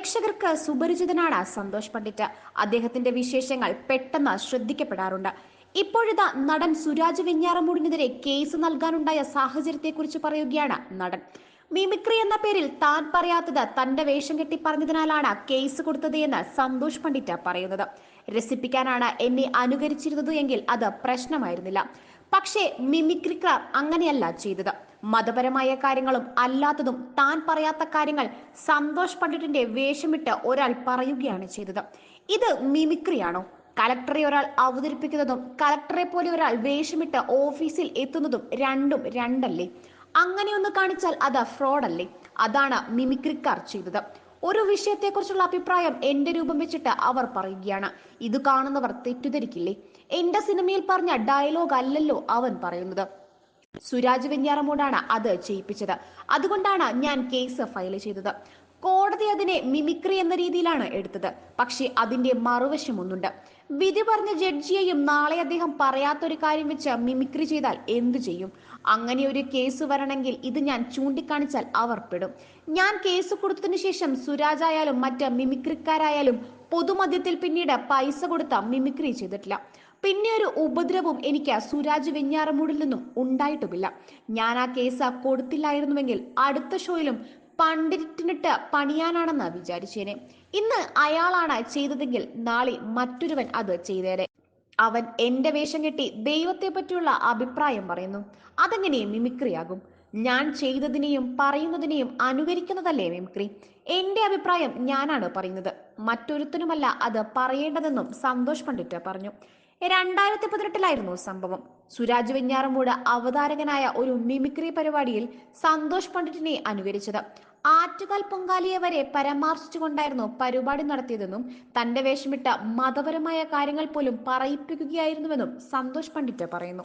പ്രേക്ഷകർക്ക് സുപരിചിതനാണ് സന്തോഷ് പണ്ഡിറ്റ്. അദ്ദേഹത്തിന്റെ വിശേഷങ്ങൾ പെട്ടെന്ന് ശ്രദ്ധിക്കപ്പെടാറുണ്ട്. ഇപ്പോഴിതാ നടൻ സുരാജ് വെഞ്ഞാറമൂടിനെതിരെ കേസ് നൽകാനുണ്ടായ സാഹചര്യത്തെക്കുറിച്ച് പറയുകയാണ് നടൻ. മിമിക്രി എന്ന പേരിൽ താൻ പറയാത്തത് തന്റെ വേഷം കെട്ടി പറഞ്ഞതിനാലാണ് കേസ് കൊടുത്തത് എന്ന് സന്തോഷ് പണ്ഡിറ്റ് പറയുന്നത്. രസിപ്പിക്കാനാണ് എന്നെ അനുകരിച്ചിരുന്നത് എങ്കിൽ അത് പ്രശ്നമായിരുന്നില്ല. പക്ഷേ മിമിക്രിക്കാർ അങ്ങനെയല്ല ചെയ്തത്. മതപരമായ കാര്യങ്ങളും അല്ലാത്തതും താൻ പറയാത്ത കാര്യങ്ങൾ സന്തോഷ് പണ്ഡിറ്റിന്റെ വേഷമിട്ട് ഒരാൾ പറയുകയാണ് ചെയ്തത്. ഇത് മിമിക്രിയാണോ? കലക്ടറെ ഒരാൾ അവതരിപ്പിക്കുന്നതും കലക്ടറെ പോലെ ഒരാൾ വേഷമിട്ട് ഓഫീസിൽ എത്തുന്നതും രണ്ടും രണ്ടല്ലേ? അങ്ങനെയൊന്ന് കാണിച്ചാൽ അത് ഫ്രോഡല്ലേ? അതാണ് മിമിക്രിക്കാർ ചെയ്തത്. ഒരു വിഷയത്തെക്കുറിച്ചുള്ള അഭിപ്രായം എന്റെ രൂപം വെച്ചിട്ട് അവർ പറയുകയാണ്. ഇത് കാണുന്നവർ തെറ്റിദ്ധരിക്കില്ലേ? എന്റെ സിനിമയിൽ പറഞ്ഞ ഡയലോഗ് അല്ലല്ലോ അവൻ പറയുന്നത്. സുരാജ് വെഞ്ഞാറമൂടാണ് അത് ചെയ്യിപ്പിച്ചത്. അതുകൊണ്ടാണ് ഞാൻ കേസ് ഫയൽ ചെയ്തത്. കോടതി അതിനെ മിമിക്രി എന്ന രീതിയിലാണ് എടുത്തത്. പക്ഷേ അതിന്റെ മറുവശമൊന്നുണ്ട്. വിധി പറഞ്ഞ ജഡ്ജിയെയും നാളെ അദ്ദേഹം പറയാത്തൊരു കാര്യം വെച്ച് മിമിക്രി ചെയ്താൽ എന്തു ചെയ്യും? അങ്ങനെ ഒരു കേസ് വരണമെങ്കിൽ ഇത് ഞാൻ ചൂണ്ടിക്കാണിച്ചാൽ അവർ പെടും ഞാൻ കേസ് കൊടുത്തതിനു ശേഷം സുരാജ് ആയാലും മറ്റ് മിമിക്രിക്കാരായാലും പൊതുമധ്യത്തിൽ പിന്നീട് പൈസ കൊടുത്ത മിമിക്രി ചെയ്തിട്ടില്ല. പിന്നെ ഒരു ഉപദ്രവം എനിക്ക് സുരാജ് വെഞ്ഞാറമൂടിൽ നിന്നും ഉണ്ടായിട്ടുമില്ല. ഞാൻ ആ കേസ് കൊടുത്തില്ലായിരുന്നുവെങ്കിൽ അടുത്ത ഷോയിലും പണ്ടിറ്റിനിട്ട് പണിയാനാണെന്ന് വിചാരിച്ചേനെ. ഇന്ന് അയാളാണ് ചെയ്തതെങ്കിൽ നാളെ മറ്റൊരുവൻ അത് ചെയ്തേനെ. അവൻ എന്റെ വേഷം കെട്ടി ദൈവത്തെ പറ്റിയുള്ള അഭിപ്രായം പറയുന്നു. അതെങ്ങനെ മിമിക്രിയാകും? ഞാൻ ചെയ്തതിനെയും പറയുന്നതിനെയും അനുകരിക്കുന്നതല്ലേ മിമിക്രി? എന്റെ അഭിപ്രായം ഞാനാണ് പറയുന്നത്. മറ്റൊരുത്തനുമല്ല അത് പറയേണ്ടതെന്നും സന്തോഷ് പണ്ഡിറ്റ് പറഞ്ഞു. രണ്ടായിരത്തി പതിനെട്ടിലായിരുന്നു സംഭവം. സുരാജ് വെഞ്ഞാറമൂട് അവതാരകനായ ഒരു മിമിക്രി പരിപാടിയിൽ സന്തോഷ് പണ്ഡിറ്റിനെ അനുകരിച്ചത്. ആറ്റുകാൽ പൊങ്കാലിയെ വരെ പരാമർശിച്ചുകൊണ്ടായിരുന്നു പരിപാടി നടത്തിയതെന്നും തന്റെ വേഷമിട്ട മതപരമായ കാര്യങ്ങൾ പോലും പറയിപ്പിക്കുകയായിരുന്നുവെന്നും സന്തോഷ് പണ്ഡിറ്റ് പറയുന്നു.